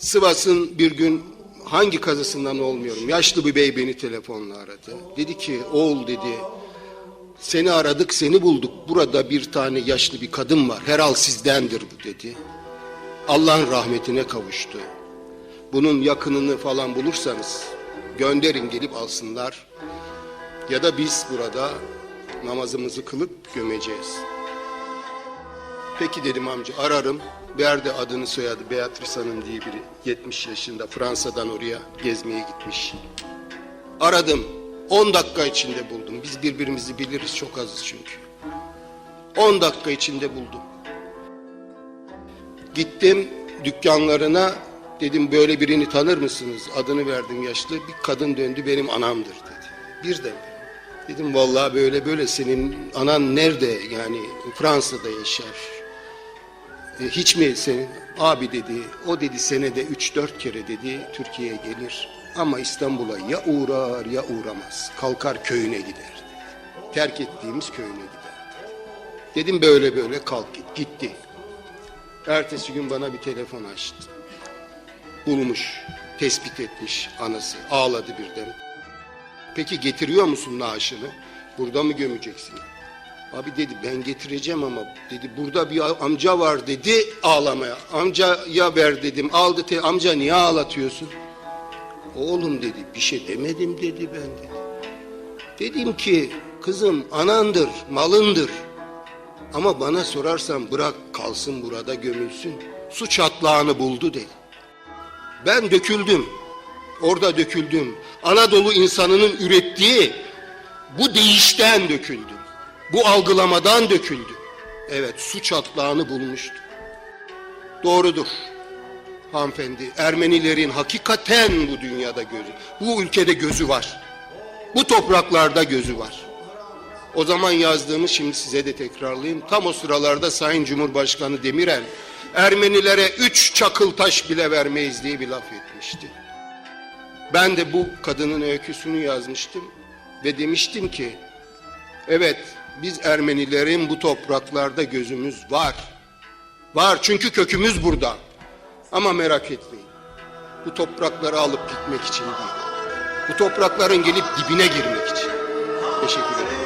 Sivas'ın bir gün hangi kazısından olmuyorum. Yaşlı bir bey beni telefonla aradı. Dedi ki oğul dedi seni aradık seni bulduk. Burada bir tane yaşlı bir kadın var. Herhal sizdendir bu dedi. Allah'ın rahmetine kavuştu. Bunun yakınını falan bulursanız gönderin gelip alsınlar. Ya da biz burada namazımızı kılıp gömeceğiz. Peki dedim amca ararım. Verdi adını soyadı Beatrice Hanım diye biri. 70 yaşında Fransa'dan oraya gezmeye gitmiş. Aradım. 10 dakika içinde buldum. Biz birbirimizi biliriz çok azız çünkü. 10 dakika içinde buldum. Gittim dükkanlarına dedim böyle birini tanır mısınız? Adını verdim yaşlı. Bir kadın döndü benim anamdır dedi. Birden. Dedim vallahi böyle böyle senin anan nerede yani Fransa'da yaşar. E, hiç mi senin abi dedi o dedi senede 3-4 kere dedi Türkiye'ye gelir. Ama İstanbul'a ya uğrar ya uğramaz. Kalkar köyüne gider. Terk ettiğimiz köyüne gider. Dedi. dedim böyle böyle kalk git. Gitti. Ertesi gün bana bir telefon açtı. Bulmuş tespit etmiş anası. Ağladı birden. Peki getiriyor musun naaşını? Burada mı gömeceksin Abi dedi ben getireceğim ama dedi burada bir amca var dedi ağlamaya. Amcaya ver dedim aldı te amca niye ağlatıyorsun? Oğlum dedi bir şey demedim dedi ben dedi. Dedim ki kızım anandır malındır. Ama bana sorarsan bırak kalsın burada gömülsün. Su çatlağını buldu dedi. Ben döküldüm. Orada döküldüm. Anadolu insanının ürettiği bu değişten döküldüm. Bu algılamadan döküldü. Evet su çatlağını bulmuştu. Doğrudur hanımefendi. Ermenilerin hakikaten bu dünyada gözü, bu ülkede gözü var. Bu topraklarda gözü var. O zaman yazdığımı şimdi size de tekrarlayayım. Tam o sıralarda Sayın Cumhurbaşkanı Demirel Ermenilere üç çakıl taş bile vermeyiz diye bir laf etmişti. Ben de bu kadının öyküsünü yazmıştım ve demiştim ki evet biz Ermenilerin bu topraklarda gözümüz var. Var çünkü kökümüz burada. Ama merak etmeyin. Bu toprakları alıp gitmek için değil. Bu toprakların gelip dibine girmek için. Teşekkür ederim.